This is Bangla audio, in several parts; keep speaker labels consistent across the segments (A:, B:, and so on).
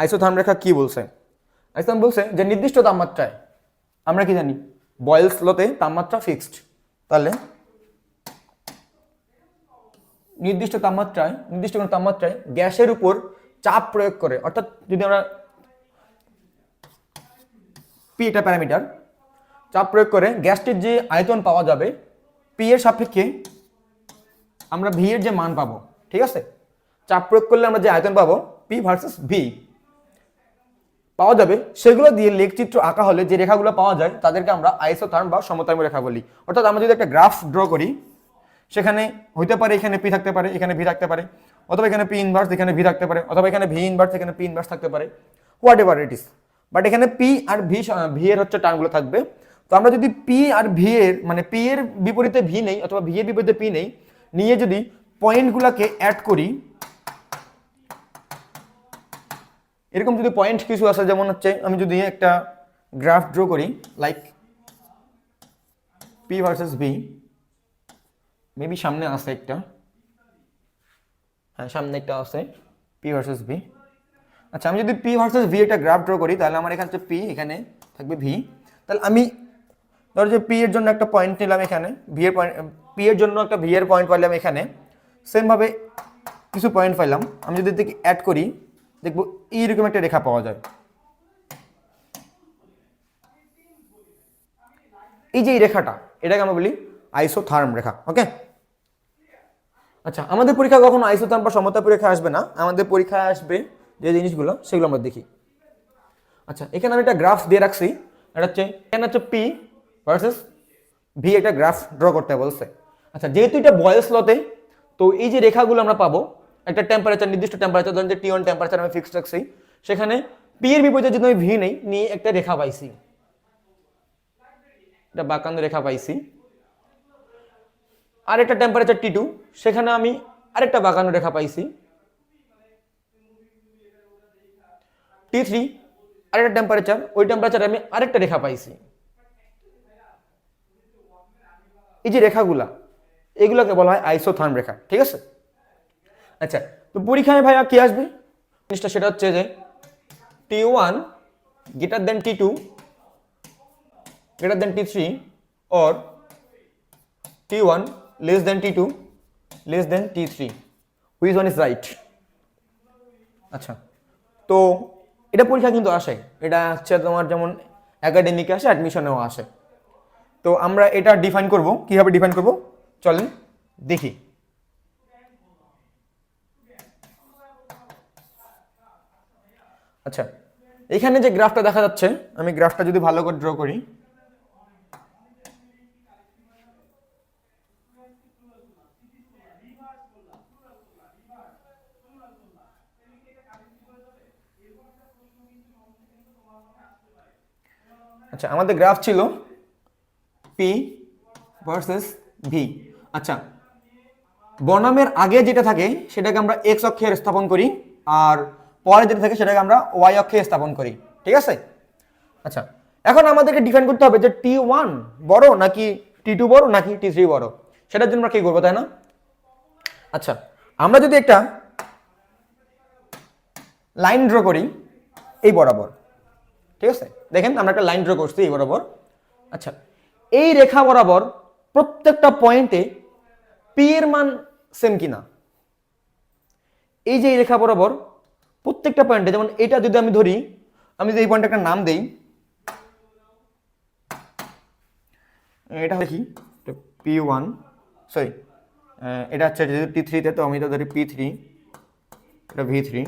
A: আইসোথার্ম রেখা কি বলছে? আইসোথার্ম বলছে যে নির্দিষ্ট তাপমাত্রায়, আমরা কি জানি, বয়েলস লতে তাপমাত্রা ফিক্সড। তাহলে নির্দিষ্ট তাপমাত্রায়, নির্দিষ্ট কোনো তাপমাত্রায় গ্যাসের উপর চাপ প্রয়োগ করে, অর্থাৎ যদি আমরা পি এটা প্যারামিটার, চাপ প্রয়োগ করে গ্যাসটির যে আয়তন পাওয়া যাবে পি এর সাপেক্ষে আমরা ভি এর যে মান পাবো, ঠিক আছে? চাপ প্রয়োগ করলে আমরা যে আয়তন পাবো পি ভার্সেস ভি পাওয়া যাবে। সেগুলো দিয়ে লেখচিত্র আঁকা হলে যে রেখাগুলো পাওয়া যায়, তাদেরকে আমরা আইসোথার্ম বা সমতার্ম রেখা বলি। অর্থাৎ আমরা যদি একটা গ্রাফ ড্র করি, সেখানে হইতে পারে এখানে পি থাকতে পারে, এখানে ভি থাকতে পারে, অথবা এখানে পি ইনভার্স এখানে ভি থাকতে পারে, অথবা এখানে ভি ইনভার্স এখানে পি ইনভার্স থাকতে পারে whatever it is but এখানে পি আর ভি ভি এর হচ্ছে টার্মগুলো থাকবে। তো আমরা যদি পি আর ভি এর মানে পি এর বিপরীতে ভি নেই, অথবা ভি এর বিপরীতে পি নেই, নিয়ে যদি পয়েন্টগুলোকে অ্যাড করি এরকম যদি পয়েন্ট কিছু আছে, যেমন হচ্ছে আমি যদি একটা গ্রাফ ড্র করি like P versus V maybe সামনে আছে একটা। হ্যাঁ সামনে একটা আছে পি ভার্সেস ভি আচ্ছা আমি যদি পি ভার্সেস ভি একটা গ্রাফ ড্র করি, তাহলে আমার এখানে পি এখানে থাকবে ভি তাহলে আমি, ধরো যে পি এর জন্য একটা পয়েন্ট নিলাম এখানে ভি এর পয়েন্ট পি এর জন্য একটা ভি এর পয়েন্ট পাইলাম এখানে। সেমভাবে কিছু পয়েন্ট পাইলাম। আমি যদি দেখি অ্যাড করি দেখব এইরকম একটা রেখা পাওয়া যায়। এই যে এই রেখাটা, এটাকে আমরা বলি আইসোথার্ম রেখা ওকে আচ্ছা আমাদের পরীক্ষা কখনো আইসোথার্ম বা সমতা পরীক্ষা আসবে না। আমাদের পরীক্ষায় আসবে যে জিনিসগুলো, সেগুলো আমরা দেখি। আচ্ছা এখানে আমি একটা গ্রাফ দিয়ে রাখছি। এটা হচ্ছে, এখানে হচ্ছে পি ভার্সেস ভি একটা গ্রাফ ড্র করতে বলছে। আচ্ছা যেহেতু এটা বয়েস লতে, তো এই যে রেখাগুলো আমরা পাবো একটা টেম্পারেচার নির্দিষ্ট টেম্পারেচার ধরেন যে টি ওয়ান টেম্পারেচার আমি ফিক্সড রাখছি, সেখানে পি এর বিপরীতে যদি আমি ভি নেই, নিয়ে একটা রেখা পাইছি। একটা বাঁকানো রেখা পাইছি। আরেকটা টেম্পারেচার টি টু সেখানে আমি আরেকটা বাঁকানো রেখা পাইছি। টি থ্রি আরেকটা টেম্পারেচার ওই টেম্পারেচারে আমি আরেকটা রেখা পাইছি। এই যে রেখাগুলা, এগুলোকে বলা হয় আইসোথার্ম রেখা, ঠিক আছে? আচ্ছা তো পরীক্ষায় ভাইয়া কি আসবে? জিনিসটা সেটা হচ্ছে যে T one greater than T two greater than T three or T one less than T two less than T three which one is right আচ্ছা তো এটা পরীক্ষা কিন্তু আসে। এটা হচ্ছে তোমার যেমন একাডেমিকে আসে অ্যাডমিশনেও আসে। তো আমরা এটা ডিফাইন করব। কীভাবে ডিফাইন করব? চলেন দেখি। আচ্ছা এখানে যে গ্রাফটা দেখা যাচ্ছে, আমি গ্রাফটা যদি ভালো করে ড্র করি। আচ্ছা আমাদের গ্রাফ ছিল পি ভার্সেস ভি আচ্ছা বনামের আগে যেটা থাকে, সেটাকে আমরা এক্স অক্ষে স্থাপন করি, আর পরে যেটা থাকে সেটাকে আমরা ওয়াই অক্ষে স্থাপন করি, ঠিক আছে? আচ্ছা এখন আমাদেরকে ডিফাইন করতে হবে যে টি ওয়ান বড় নাকি টি টু বড় নাকি টি থ্রি বড়? সেটার জন্য আমরা কি করব, তাই না? আচ্ছা আমরা যদি একটা লাইন ড্র করি, এই বরাবর, ঠিক আছে? দেখেন, আমরা একটা লাইন ড্র করছি এই বরাবর। আচ্ছা এই রেখা বরাবর প্রত্যেকটা পয়েন্টে পি এর মান সেম কিনা? এই যে এই রেখা বরাবর প্রত্যেকটা পয়েন্টে, যেমন এটা যদি আমি ধরি, আমি যদি এই পয়েন্টে একটা নাম দেই, এটা দেখি পি ওয়ান সরি এটা হচ্ছে যদি টি থ্রিতে তো আমি এটা ধরি পি থ্রি এটা ভি থ্রি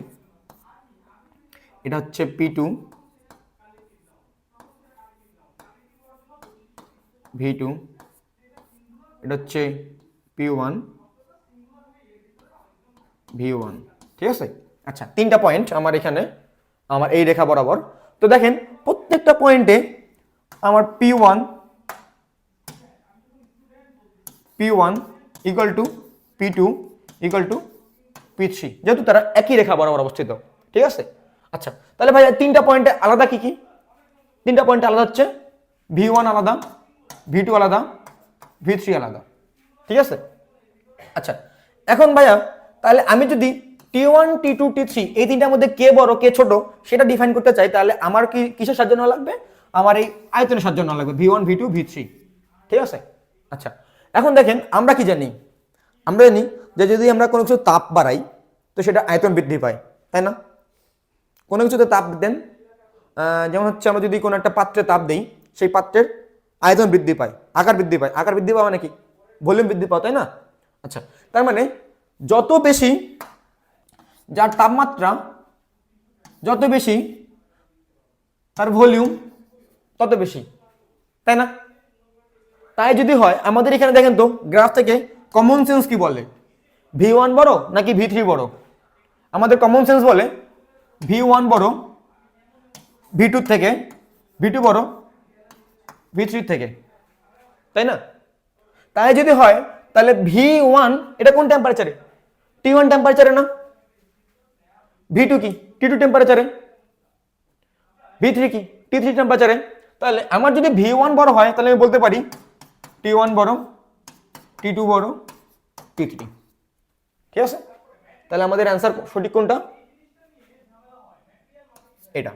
A: এটা হচ্ছে পি টু ভি টু এটা হচ্ছে পি ওয়ান ভি ওয়ান ঠিক আছে? আচ্ছা তিনটা পয়েন্ট আমার এখানে, আমার এই রেখা বরাবর। তো দেখেন, প্রত্যেকটা পয়েন্টে আমার P one P one equal to P two equal to P three যেহেতু তারা একই রেখা বরাবর অবস্থিত, ঠিক আছে? আচ্ছা তাহলে ভাই তিনটা পয়েন্টে আলাদা কি কি? তিনটা পয়েন্টে আলাদা হচ্ছে ভি ওয়ান আলাদা ভি টু আলাদা ভি থ্রি আলাদা, ঠিক আছে? আচ্ছা এখন ভাইয়া, তাহলে আমি যদি T one T two T three এই তিনটার মধ্যে কে বড়, কে ছোট, সেটা ডিফাইন করতে চাই, তাহলে আমার কি, কিসের সাহায্য নেওয়া লাগবে? আমার এই আয়তনের সাহায্য নেওয়া লাগবে V one V two V three ঠিক আছে? আচ্ছা এখন দেখেন, আমরা কি জানি? আমরা জানি যে যদি আমরা কোনো কিছু তাপ বাড়াই, তো সেটা আয়তন বৃদ্ধি পায়, তাই না? কোনো কিছুতে তাপ দেন যেমন হচ্ছে আমরা যদি কোনো একটা পাত্রে তাপ দিই, সেই পাত্রের আয়তন বৃদ্ধি পায়, আকার বৃদ্ধি পায়। আকার বৃদ্ধি পাওয়া মানে কি? ভলিউম বৃদ্ধি পাওয়া, তাই না? আচ্ছা তার মানে যত বেশি যার তাপমাত্রা যত বেশি, তার ভলিউম তত বেশি। তাই না? তাই যদি হয়, আমাদের এখানে দেখেন তো, গ্রাফ থেকে কমন সেন্স কি বলে? ভি ওয়ান বড় নাকি ভি থ্রি বড়? আমাদের কমন সেন্স বলে ভি ওয়ান বড় ভি টু থেকে ভি টু বড় ভি থ্রি থেকে। তাই না? তাই যদি হয়, তাহলে ভি ওয়ান এটা কোন টেম্পারেচারে টি ওয়ান টেম্পারেচারে না? ভি টু কি? টি টু টেম্পারেচারে ভি থ্রি কি? টি থ্রি টেম্পারেচারে তাহলে আমার যদি ভি ওয়ান বড় হয়, তাহলে আমি বলতে পারি টি ওয়ান বড় টি টু বড় টি থ্রি ঠিক আছে? তাহলে আমাদের অ্যান্সার সঠিক কোনটা? এটা।